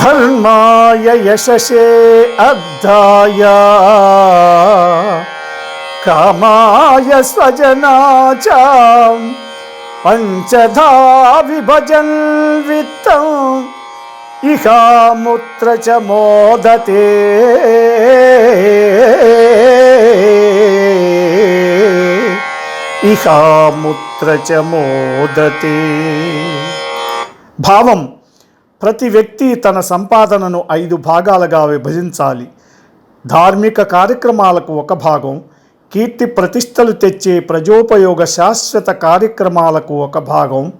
ధర్మాయ యశసే అబ్ధాయ కామాయ స్వజనాచ పంచధా విభజన్ విత్తం ఇహాముత్ర చ మోదతే ఇహాముత్ర చ మోదతే భావం ప్రతి వ్యక్తి తన సంపాదనను ఐదు భాగాలుగా విభజించాలి. ధార్మిక కార్యక్రమాలకు ఒక భాగం కీర్తి ప్రతిష్టలు తెచ్చే ప్రజోపయోగ శాశ్వత కార్యక్రమాలకు ఒక భాగం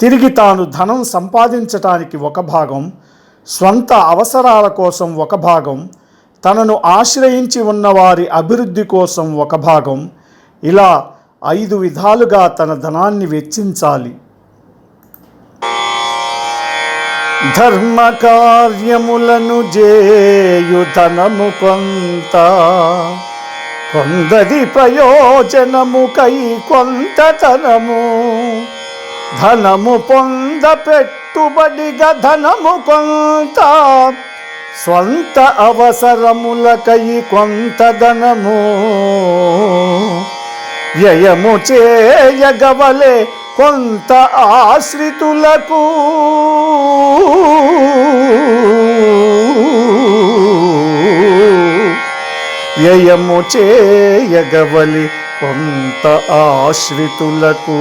తిరిగి తాను ధనం సంపాదించటానికి ఒక భాగం స్వంత అవసరాల కోసం ఒక భాగం తనను ఆశ్రయించి ఉన్నవారి అభివృద్ధి కోసం ఒక భాగం. ఇలా ఐదు విధాలుగా తన ధనాన్ని వెచ్చించాలి. ధర్మ కార్యములను జేయు ధనము కొంత కొందరి ప్రయోజనము కై కొంత ధనము. ధనము పొంద పెట్టుబడిగా ధనము కొంత స్వంత అవసరములకై కొంత ధనము. వ్యయము చేయగవలే కొంత ఆశ్రితులకు వ్యయము చేయగవలి కొంత ఆశ్రితులకు.